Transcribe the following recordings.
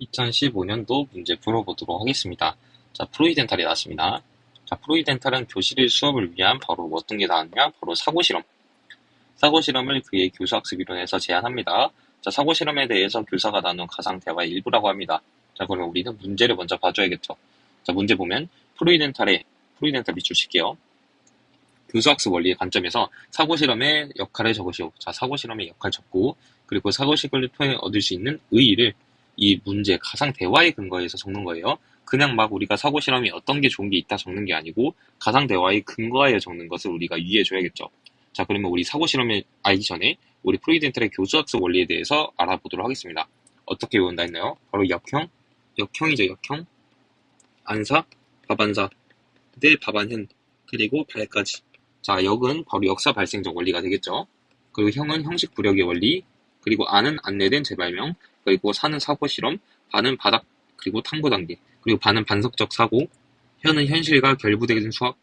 2015년도 문제 풀어보도록 하겠습니다. 자, 프로이덴탈이 나왔습니다. 자, 프로이덴탈은 교실 수업을 위한 바로 어떤 게 나왔냐? 바로 사고실험. 사고실험을 그의 교수학습 이론에서 제안합니다. 자, 사고실험에 대해서 교사가 나눈 가상 대화의 일부라고 합니다. 자, 그러면 우리는 문제를 먼저 봐줘야겠죠. 자, 문제 보면 프로이덴탈의, 프로이덴탈 밑줄 칠게요. 교수학습 원리의 관점에서 사고실험의 역할을 적으시오. 자, 사고실험의 역할 적고, 그리고 사고식을 통해 얻을 수 있는 의의를 이 문제, 가상 대화에 근거해서 적는 거예요. 그냥 막 우리가 사고 실험이 어떤 게 좋은 게 있다 적는 게 아니고 가상 대화에 근거하여 적는 것을 우리가 이해해 줘야겠죠. 자, 그러면 우리 사고 실험을 알기 전에 우리 프로이덴틀의 교수학습 원리에 대해서 알아보도록 하겠습니다. 어떻게 외운다 했나요? 바로 역형, 역형이죠, 역형. 안사, 밥안사, 대 밥안현, 그리고 발까지. 자, 역은 바로 역사 발생적 원리가 되겠죠. 그리고 형은 형식 부력의 원리, 그리고 안은 안내된 재발명, 그리고 사는 사고 실험, 반은 바닥 그리고 탐구 단계, 그리고 반은 반석적 사고, 현은 현실과 결부되는 수학,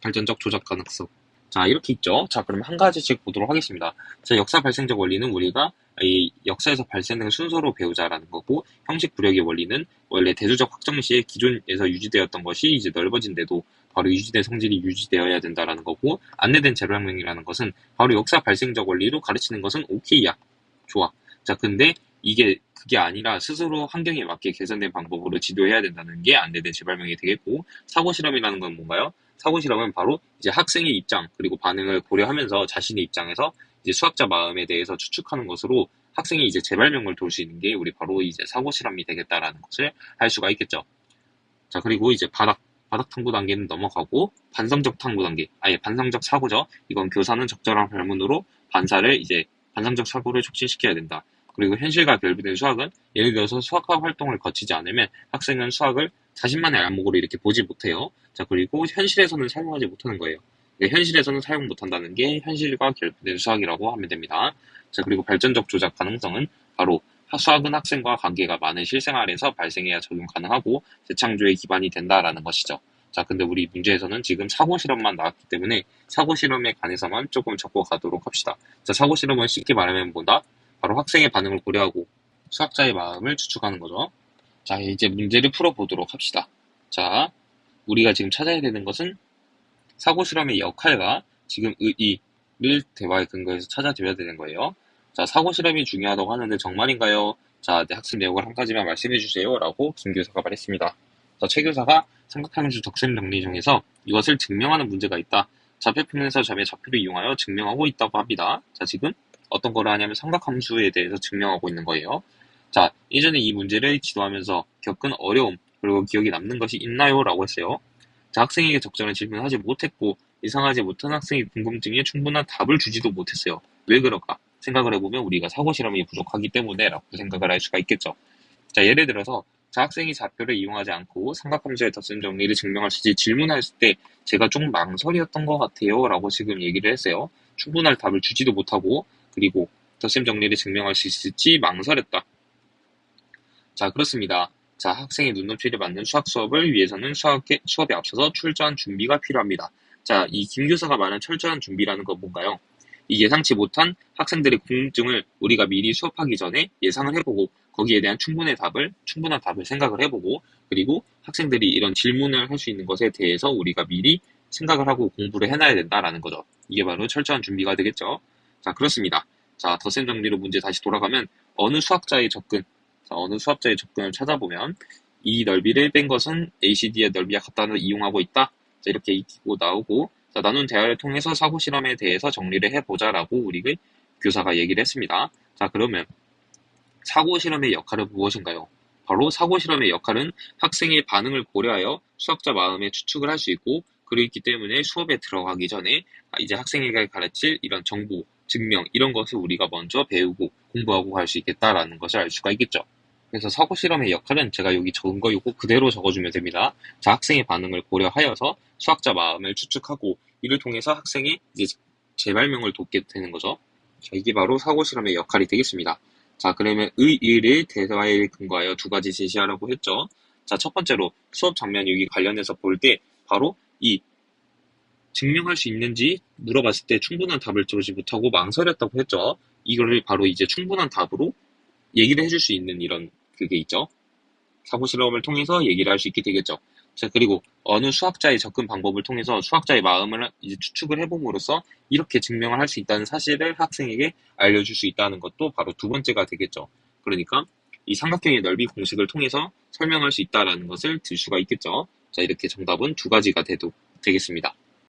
발전적 조작 가능성. 자, 이렇게 있죠. 자, 그럼 한 가지씩 보도록 하겠습니다. 자, 역사 발생적 원리는 우리가 이 역사에서 발생된 순서로 배우자라는 거고, 형식 부력의 원리는 원래 대수적 확정 시에 기존에서 유지되었던 것이 이제 넓어진데도 바로 유지된 성질이 유지되어야 된다라는 거고, 안내된 재발명이라는 것은 바로 역사 발생적 원리로 가르치는 것은 오케이야. 좋아. 자, 근데 이게 그게 아니라 스스로 환경에 맞게 개선된 방법으로 지도해야 된다는 게 안내된 재발명이 되겠고 사고 실험이라는 건 뭔가요? 사고 실험은 바로 이제 학생의 입장 그리고 반응을 고려하면서 자신의 입장에서 이제 수학자 마음에 대해서 추측하는 것으로 학생이 이제 재발명을 돌 수 있는 게 우리 바로 이제 사고 실험이 되겠다라는 것을 할 수가 있겠죠. 자 그리고 이제 바닥 바닥 탐구 단계는 넘어가고 반성적 탐구 단계 아예 반성적 사고죠. 이건 교사는 적절한 발문으로 반사를 이제 반성적 사고를 촉진시켜야 된다. 그리고 현실과 결부된 수학은 예를 들어서 수학학 활동을 거치지 않으면 학생은 수학을 자신만의 안목으로 이렇게 보지 못해요. 자, 그리고 현실에서는 사용하지 못하는 거예요. 네, 현실에서는 사용 못한다는 게 현실과 결부된 수학이라고 하면 됩니다. 자, 그리고 발전적 조작 가능성은 바로 수학은 학생과 관계가 많은 실생활에서 발생해야 적용 가능하고 재창조의 기반이 된다라는 것이죠. 자, 근데 우리 문제에서는 지금 사고 실험만 나왔기 때문에 사고 실험에 관해서만 조금 적고 가도록 합시다. 자, 사고 실험은 쉽게 말하면 뭐다? 바로 학생의 반응을 고려하고 수학자의 마음을 추측하는 거죠. 자, 이제 문제를 풀어보도록 합시다. 자, 우리가 지금 찾아야 되는 것은 사고 실험의 역할과 지금 의의를 대화의 근거에서 찾아줘야 되는 거예요. 자, 사고 실험이 중요하다고 하는데 정말인가요? 자, 네, 학습 내용을 한 가지만 말씀해 주세요. 라고 김 교사가 말했습니다. 자, 최 교사가 삼각함수 덕셈 정리 중에서 이것을 증명하는 문제가 있다. 자폐품에서 점의 좌표를 이용하여 증명하고 있다고 합니다. 자, 지금 어떤 거를 하냐면 삼각함수에 대해서 증명하고 있는 거예요. 자, 예전에 이 문제를 지도하면서 겪은 어려움, 그리고 기억에 남는 것이 있나요? 라고 했어요. 자, 학생에게 적절한 질문을 하지 못했고, 예상하지 못한 학생의 궁금증에 충분한 답을 주지도 못했어요. 왜 그럴까? 생각을 해보면 우리가 사고 실험이 부족하기 때문에 라고 생각을 할 수가 있겠죠. 자, 예를 들어서 자 학생이 좌표를 이용하지 않고 삼각함수의 덧셈 정리를 증명할 수 있지 질문했을 때 제가 좀 망설이었던 것 같아요 라고 지금 얘기를 했어요. 충분할 답을 주지도 못하고 그리고 덧셈 정리를 증명할 수 있을지 망설였다. 자, 그렇습니다. 자, 학생의 눈높이를 맞는 수학 수업을 위해서는 수학에, 수업에 앞서서 철저한 준비가 필요합니다. 자, 이 김교사가 말하는 철저한 준비라는 건 뭔가요? 이 예상치 못한 학생들의 궁금증을 우리가 미리 수업하기 전에 예상을 해보고 거기에 대한 충분한 답을 충분한 답을 생각을 해보고 그리고 학생들이 이런 질문을 할 수 있는 것에 대해서 우리가 미리 생각을 하고 공부를 해놔야 된다라는 거죠. 이게 바로 철저한 준비가 되겠죠. 자, 그렇습니다. 자, 덧셈 정리로 문제 다시 돌아가면 어느 수학자의 접근, 자, 어느 수학자의 접근을 찾아보면 이 넓이를 뺀 것은 ACD의 넓이와 같다는 이용하고 있다. 자, 이렇게 익히고 나오고 자, 나눈 대화를 통해서 사고 실험에 대해서 정리를 해보자라고 우리 교사가 얘기를 했습니다. 자, 그러면 사고 실험의 역할은 무엇인가요? 바로 사고 실험의 역할은 학생의 반응을 고려하여 수학자 마음의 추측을 할 수 있고 그렇기 때문에 수업에 들어가기 전에 이제 학생에게 가르칠 이런 정보, 증명 이런 것을 우리가 먼저 배우고 공부하고 갈 수 있겠다라는 것을 알 수가 있겠죠. 그래서 사고 실험의 역할은 제가 여기 적은 거 이거 그대로 적어주면 됩니다. 자, 학생의 반응을 고려하여서 수학자 마음을 추측하고 이를 통해서 학생이 이제 재발명을 돕게 되는 거죠. 자, 이게 바로 사고 실험의 역할이 되겠습니다. 자, 그러면 의의를 대화에 근거하여 두 가지 제시하라고 했죠. 자, 첫 번째로 수업 장면 여기 관련해서 볼 때 바로 이 증명할 수 있는지 물어봤을 때 충분한 답을 주지 못하고 망설였다고 했죠. 이거를 바로 이제 충분한 답으로 얘기를 해줄 수 있는 이런 그게 있죠. 사고 실험을 통해서 얘기를 할 수 있게 되겠죠. 자, 그리고 어느 수학자의 접근 방법을 통해서 수학자의 마음을 이제 추측을 해봄으로써 이렇게 증명을 할 수 있다는 사실을 학생에게 알려줄 수 있다는 것도 바로 두 번째가 되겠죠. 그러니까 이 삼각형의 넓이 공식을 통해서 설명할 수 있다는 것을 들 수가 있겠죠. 자, 이렇게 정답은 두 가지가 돼도 되겠습니다.